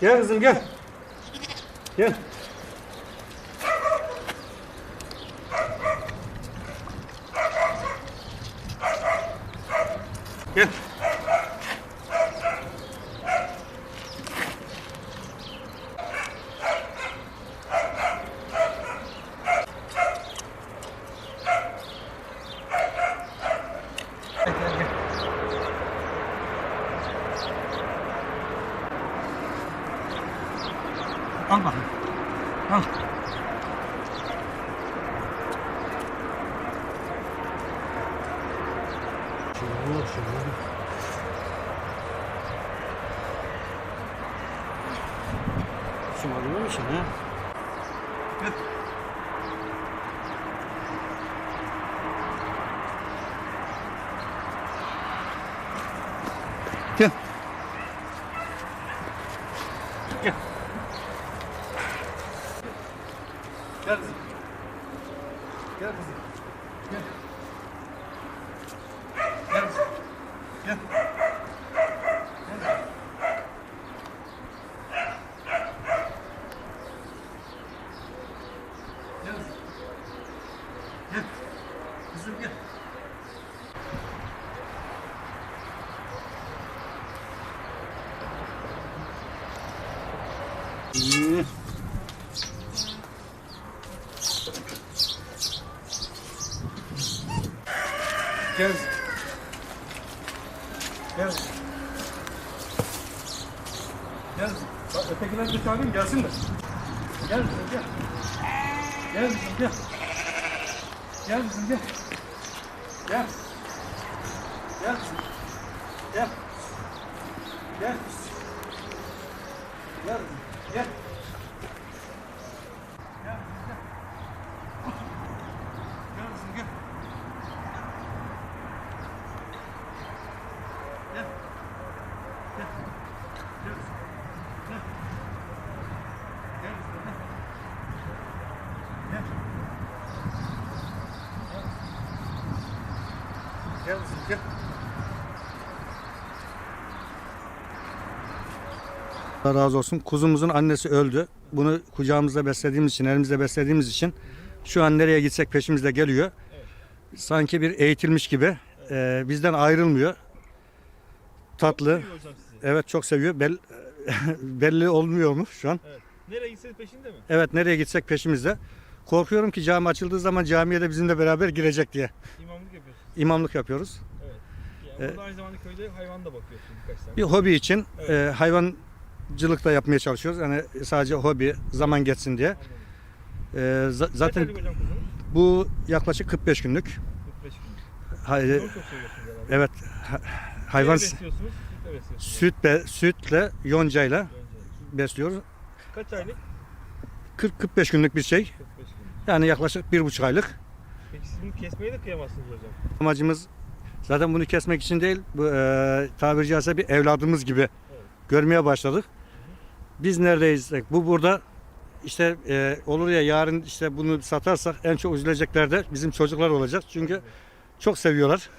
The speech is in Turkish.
Gel kızım gel. Gel. Gel. Al bakayım. Al. Şunu, şunu. Alıyor musun ha? Gel. Gel. Gel kızım. Gel kızım. Gel. Gel kızım. Gel. Gel. Gel. Gel. Kızım gel. İyi. Gel. Gel. Gel. Bak ötekiler de çağırayım gelsinler. Gel kızım gel. Gel kızım gel. Gel kızım gel. Gel. Gel. Gel. Gel. Gel. Gel. Gel. Gel kızım gel. Gel. Gel. Gel kızım. Gel. Gel kızım gel. Gel. Gel kızım gel. Allah razı olsun. Kuzumuzun annesi öldü. Bunu kucağımızda beslediğimiz için, elimizde beslediğimiz için şu an nereye gitsek peşimizde geliyor. Sanki bir eğitilmiş gibi. Ee, bizden ayrılmıyor. Tatlı. Seviyor hocam sizi. Evet çok seviyor. Bel- belli olmuyor mu şu an? Evet. Nereye gitseniz peşinde mi? Evet nereye gitsek peşimizde. Korkuyorum ki cami açıldığı zaman camiye de bizimle beraber girecek diye. İmamlık yapıyoruz. Evet. Yani Evet. burada aynı zamanda köyde hayvan da bakıyorsunuz birkaç tane. Bir hobi için Evet. e, hayvancılık da yapmaya çalışıyoruz. Yani sadece hobi, zaman geçsin diye. E, za- zaten bu yaklaşık 45 günlük. 45 gün. Hay- Çok evet ha- hayvan? Sütle besliyorsunuz. süt be, sütle yoncayla Önce. besliyoruz. Kaç aylık? 40-45 günlük bir şey. 45 gün. Yani yaklaşık bir buçuk aylık. Peki siz bunu kesmeye de kıyamazsınız hocam. Amacımız zaten bunu kesmek için değil. Bu e, tabiri caizse bir evladımız gibi görmeye başladık. Biz neredeysek bu burada işte e, olur ya yarın işte bunu satarsak en çok üzülecekler de bizim çocuklar olacak. Çünkü çok seviyorlar.